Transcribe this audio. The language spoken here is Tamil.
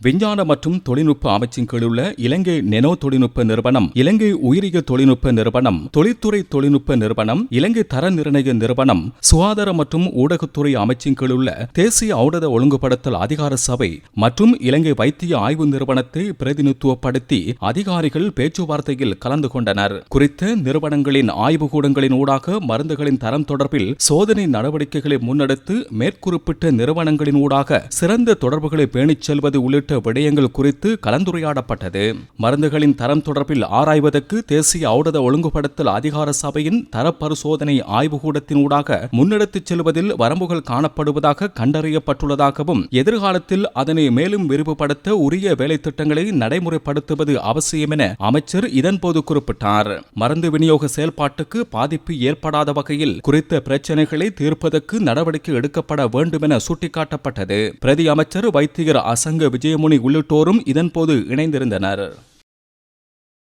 விஞ்ஞான மற்றும் தொழில்நுட்ப அமைச்சின் கீழுள்ள இலங்கை நெனோ தொழில்நுட்ப நிறுவனம் இலங்கை உயிரிய தொழில்நுட்ப நிறுவனம் தொழில்துறை தொழில்நுட்ப நிறுவனம் இலங்கை தர நிர்ணய நிறுவனம் சுகாதார மற்றும் ஊடகத்துறை அமைச்சின் கீழுள்ள தேசிய ஔடத ஒழுங்குபடுத்தல் அதிகார சபை மற்றும் இலங்கை வைத்திய ஆய்வு நிறுவனத்தை பிரதிநிதித்துவப்படுத்தி அதிகாரிகள் பேச்சுவார்த்தையில் கலந்து கொண்டனர். குறித்த நிறுவனங்களின் ஆய்வுக்கூடங்களின் ஊடாக மருந்துகளின் தரம் தொடர்பில் சோதனை நடவடிக்கைகளை முன்னெடுத்து மேற்குறிப்பிட்ட நிறுவனங்களின் ஊடாக சிறந்த தொடர்புகளை பேணிச் செல்வது உள்ளிட்ட விடயங்கள் குறித்து கலந்துரையாடப்பட்டது. மருந்துகளின் தரம் தொடர்பில் ஆராய்வதற்கு தேசிய ஔடத ஒழுங்குபடுத்தல் அதிகார சபையின் தரப்பரிசோதனை ஆய்வுக்கூடத்தின் முன்னெடுத்துச் செல்வதில் வரம்புகள் காணப்படுவதாக கண்டறியப்பட்டுள்ளதாகவும் எதிர்காலத்தில் அதனை மேலும் விரிவுபடுத்த உரிய வேலை திட்டங்களை நடைமுறைப்படுத்துவது அவசியம் என அமைச்சர் இதன்போது குறிப்பிட்டார். மருந்து விநியோக செயல்பாட்டுக்கு பாதிப்பு ஏற்படாத வகையில் குறித்த பிரச்சினைகளை தீர்ப்பதற்கு நடவடிக்கை எடுக்கப்பட வேண்டும் என சுட்டிக்காட்டப்பட்டது. பிரதி அமைச்சர் வைத்தியர் அசங்க உதயமுனி உள்ளிட்டோரும் இதன்போது இணைந்திருந்தனர்.